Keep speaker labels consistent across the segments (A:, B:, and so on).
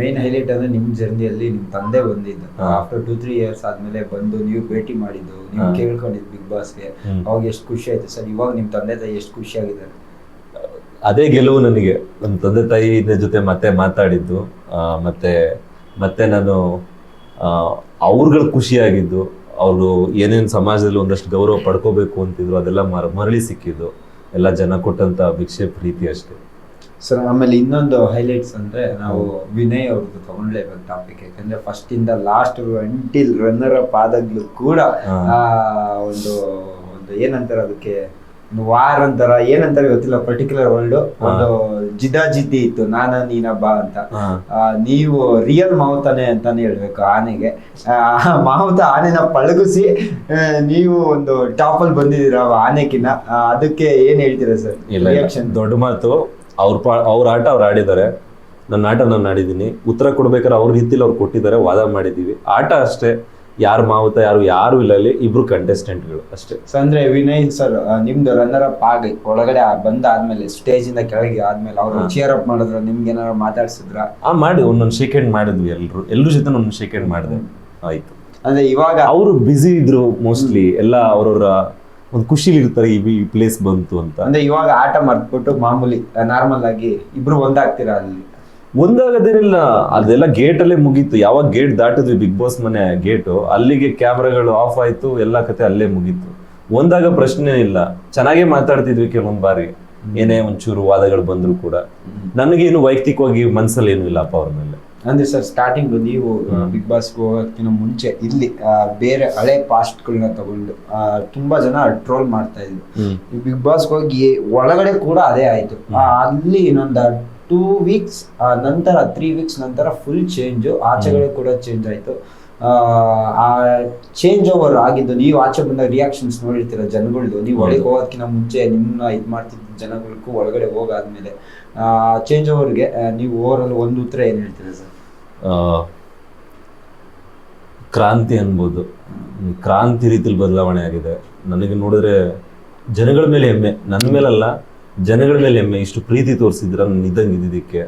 A: Main highlight ಅಂದ್ರೆ ನಿಮ್ ಜರ್ನಿಯಲ್ಲಿ ನಿಮ್ ತಂದೆ ಬಂದಿದ್ದು. ಆಫ್ಟರ್ ಟೂ ತ್ರೀ ಇಯರ್ಸ್ ಆದ್ಮೇಲೆ ಬಂದು ನೀವು ಭೇಟಿ ಮಾಡಿದ್ದು ನೀವು. ಕೇಳ್ಕೊಂಡಿದ್ದು ಬಿಗ್ ಬಾಸ್ಗೆ. ಅವಾಗ ಎಷ್ಟು ಖುಷಿ ಆಯ್ತು? ಸರ್ ಇವಾಗ ನಿಮ್ ತಂದೆ ತಾಯಿ ಎಷ್ಟು ಖುಷಿ ಆಗಿದ್ದಾರೆ?
B: ಅದೇ ಗೆಲುವು ನನಗೆ. ನನ್ನ ತಂದೆ ತಾಯಿ ಜೊತೆ ಮತ್ತೆ ಮಾತಾಡಿದ್ದು ಮತ್ತೆ ಮತ್ತೆ ನಾನು ಅವ್ರುಗಳು ಖುಷಿಯಾಗಿದ್ದು ಅವರು ಏನೇನು ಸಮಾಜದಲ್ಲಿ ಒಂದಷ್ಟು ಗೌರವ ಪಡ್ಕೋಬೇಕು ಅಂತಿದ್ರು ಅದೆಲ್ಲ ಮರ ಮರಳಿ ಸಿಕ್ಕಿದ್ದು. ಎಲ್ಲ ಜನ ಕೊಟ್ಟಂತ ಭಿಕ್ಷೆ ಪ್ರೀತಿ ಅಷ್ಟೇ.
A: ಸರ್ ಆಮೇಲೆ ಇನ್ನೊಂದು ಹೈಲೈಟ್ಸ್ ಅಂದ್ರೆ ನಾವು ವಿನಯ್ ಅವ್ರದ್ದು ತಗೊಂಡ್ಲೇಬೇಕು ಟಾಪಿಕ್ ಯಾಕಂದ್ರೆ ಫಸ್ಟ್ ಇಂದ ಲಾಸ್ಟ್ ಅಂಟಿಲ್ ರನ್ನರ್ ಅಪ್ ಆದಾಗ್ಲೂ ಕೂಡ ಆ, ಒಂದು ಒಂದು ಏನಂತಾರೆ ಅದಕ್ಕೆ ವಾರ್ ಅಂತಾರ ಏನಂತಾರೆ ಗೊತ್ತಿಲ್ಲ ಪರ್ಟಿಕ್ಯುಲರ್ ವರ್ಲ್ಡ್ ಒಂದು ಜಿದಾಜಿದ್ದಿ ಇತ್ತು ನಾನ ನೀನ ಬಾ ಅಂತ. ಆ, ನೀವು ರಿಯಲ್ ಮಾವುತಾನೆ ಅಂತಾನೆ ಹೇಳ್ಬೇಕು ಆನೆಗೆ. ಆ, ಮಾವುತ ಆನೆನ ಪಳಗಿಸಿ ನೀವು ಒಂದು ಟಾಪ್ ಅಲ್ಲಿ ಬಂದಿದ್ದೀರಾ ಆನೆಕಿನ ಅದಕ್ಕೆ ಏನ್ ಹೇಳ್ತೀರಾ ಸರ್.
B: ದೊಡ್ಡ ಮಾತು ಅವ್ರ ಪಾ ಅವ್ರ ಆಟ ಅವ್ರು ಆಡಿದ್ದಾರೆ. ನನ್ನ ಆಟ ನಾನು ಆಡಿದ್ದೀನಿ. ಉತ್ತರ ಕೊಡ್ಬೇಕಾದ್ರೆ ಅವ್ರ ರೀತಿಲಿ ಅವ್ರು ಕೊಟ್ಟಿದ್ದಾರೆ ವಾದ ಮಾಡಿದ್ದೀವಿ. ಆಟ ಅಷ್ಟೇ. ಯಾರು ಮಾವುತ ಯಾರು ಯಾರು ಇಲ್ಲ ಅಲ್ಲಿ ಇಬ್ರು ಕಂಟೆಸ್ಟೆಂಟ್ಗಳು ಅಷ್ಟೇ.
A: ಸೊ ಅಂದ್ರೆ ವಿನಯ್ ಸರ್ ನಿಮ್ದು ರನ್ನರ್ ಅಪ್ ಆಗಿ ಒಳಗಡೆ ಬಂದ ಬಂದಾದ್ಮೇಲೆ ಸ್ಟೇಜ್ ಇಂದ ಕೆಳಗೆ ಆದ್ಮೇಲೆ ಅವ್ರು
B: ಚೇರ್
A: ಚಿಯರ್ ಅಪ್ ಮಾಡಿದ್ರ ನಿಮ್ಗೆ ಏನಾರ ಮಾತಾಡ್ಸಿದ್ರ?
B: ಆ ಮಾಡಿ ಒಂದೊಂದು ಶೇಕ್ ಹ್ಯಾಂಡ್ ಮಾಡಿದ್ವಿ ಎಲ್ರು. ಎಲ್ರ ಜೊತೆ ಒಂದು ಶೇಕ್ ಹ್ಯಾಂಡ್ ಮಾಡಿದೆ. ಆಯ್ತು.
A: ಅಂದ್ರೆ ಇವಾಗ
B: ಅವರು ಬ್ಯುಸಿ ಇದ್ರು ಮೋಸ್ಟ್ಲಿ ಎಲ್ಲ ಅವ್ರವ್ರ ಒಂದು ಖುಷಿಲಿ ಇರ್ತಾರೆ ಈ ಪ್ಲೇಸ್ ಬಂತು ಅಂತ.
A: ಅಂದ್ರೆ ಇವಾಗ ಆಟ ಮರ್ತ್ಬಿಟ್ಟು ಮಾಮೂಲಿ ನಾರ್ಮಲ್ ಆಗಿ ಇಬ್ರು ಒಂದಾಗ್ತೀರಾ ಅಲ್ಲಿ?
B: ಒಂದಾಗದೇನಿಲ್ಲ ಅದೆಲ್ಲ ಗೇಟ್ ಅಲ್ಲೇ ಮುಗೀತು. ಯಾವಾಗ ಗೇಟ್ ದಾಟಿದ್ವಿ ಬಿಗ್ ಬಾಸ್ ಮನೆ ಗೇಟು ಅಲ್ಲಿಗೆ ಕ್ಯಾಮ್ರಾಗಳು ಆಫ್ ಆಯ್ತು ಎಲ್ಲ ಕತೆ ಅಲ್ಲೇ ಮುಗೀತು. ಒಂದಾಗ ಪ್ರಶ್ನೆ ಇಲ್ಲ. ಚೆನ್ನಾಗೇ ಮಾತಾಡ್ತಿದ್ವಿ ಕೆಲವೊಂದ್ ಬಾರಿ. ಏನೇ ಒಂಚೂರು ವಾದಗಳು ಬಂದ್ರು ಕೂಡ. ನನಗೇನು ವೈಯಕ್ತಿಕವಾಗಿ ಮನ್ಸಲ್ಲಿ ಏನು ಇಲ್ಲಪ್ಪ ಅವ್ರ ಮೇಲೆ.
A: ಅಂದ್ರೆ ಸರ್ ಸ್ಟಾರ್ಟಿಂಗ್ ನೀವು. ಬಿಗ್ ಬಾಸ್ ಹೋಗೋಕ್ಕಿಂತ ಮುಂಚೆ ಇಲ್ಲಿ ಬೇರೆ ಹಳೆ ಪಾಸ್ಟ್ಗಳನ್ನ ತಗೊಂಡು ಆ, ತುಂಬಾ ಜನ ಟ್ರೋಲ್ ಮಾಡ್ತಾ ಇದ್ರು. ಬಿಗ್ ಬಾಸ್ ಹೋಗಿ ಒಳಗಡೆ ಕೂಡ ಅದೇ ಆಯ್ತು. ಅಲ್ಲಿ ಇನ್ನೊಂದು ಟೂ ವೀಕ್ಸ್ ನಂತರ ತ್ರೀ ವೀಕ್ಸ್ ನಂತರ ಫುಲ್ ಚೇಂಜ್ ಆಚೆಗಳು ಕೂಡ ಚೇಂಜ್ ಆಯ್ತು. ಆ, ಚೇಂಜ್ ಓವರ್ ಆಗಿದ್ದು ನೀವು ಆಚೆ ಬಂದ ರಿಯಾಕ್ಷನ್ಸ್ ನೋಡಿರ್ತೀರ ಜನಗಳದ್ದು ನೀವು. ಒಳಗೆ ಹೋಗೋದಕ್ಕಿಂತ ಮುಂಚೆ ನಿಮ್ಮನ್ನ ಇದು ಮಾಡ್ತಿದ್ದ ಜನಗಳಿಗೂ ಒಳಗಡೆ ಹೋಗಾದ್ಮೇಲೆ ಚೇಂಜ್ ಓವರ್ಗೆ ನೀವು ಓವರಲ್ಲಿ ಒಂದು ಉತ್ತರ ಏನ್ ಹೇಳ್ತೀರಾ ಸರ್?
B: ಕ್ರಾಂತಿ ಅನ್ಬೋದು. ಕ್ರಾಂತಿ ರೀತಿಲಿ ಬದಲಾವಣೆ ಆಗಿದೆ. ನನಗೆ ನೋಡಿದ್ರೆ ಜನಗಳ ಮೇಲೆ ಹೆಮ್ಮೆ. ನನ್ನ ಮೇಲಲ್ಲ ಜನಗಳ ಮೇಲೆ ಹೆಮ್ಮೆ. ಇಷ್ಟು ಪ್ರೀತಿ ತೋರಿಸಿದ್ರ ನಾನು ಇದ್ದಂಗೆ ಇದ್ದಿದ್ದಕ್ಕೆ.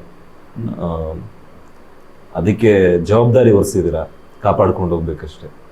B: ಅದಕ್ಕೆ ಜವಾಬ್ದಾರಿ ಹೊರಿಸಿದಿರ ಕಾಪಾಡ್ಕೊಂಡು ಹೋಗ್ಬೇಕಷ್ಟೇ.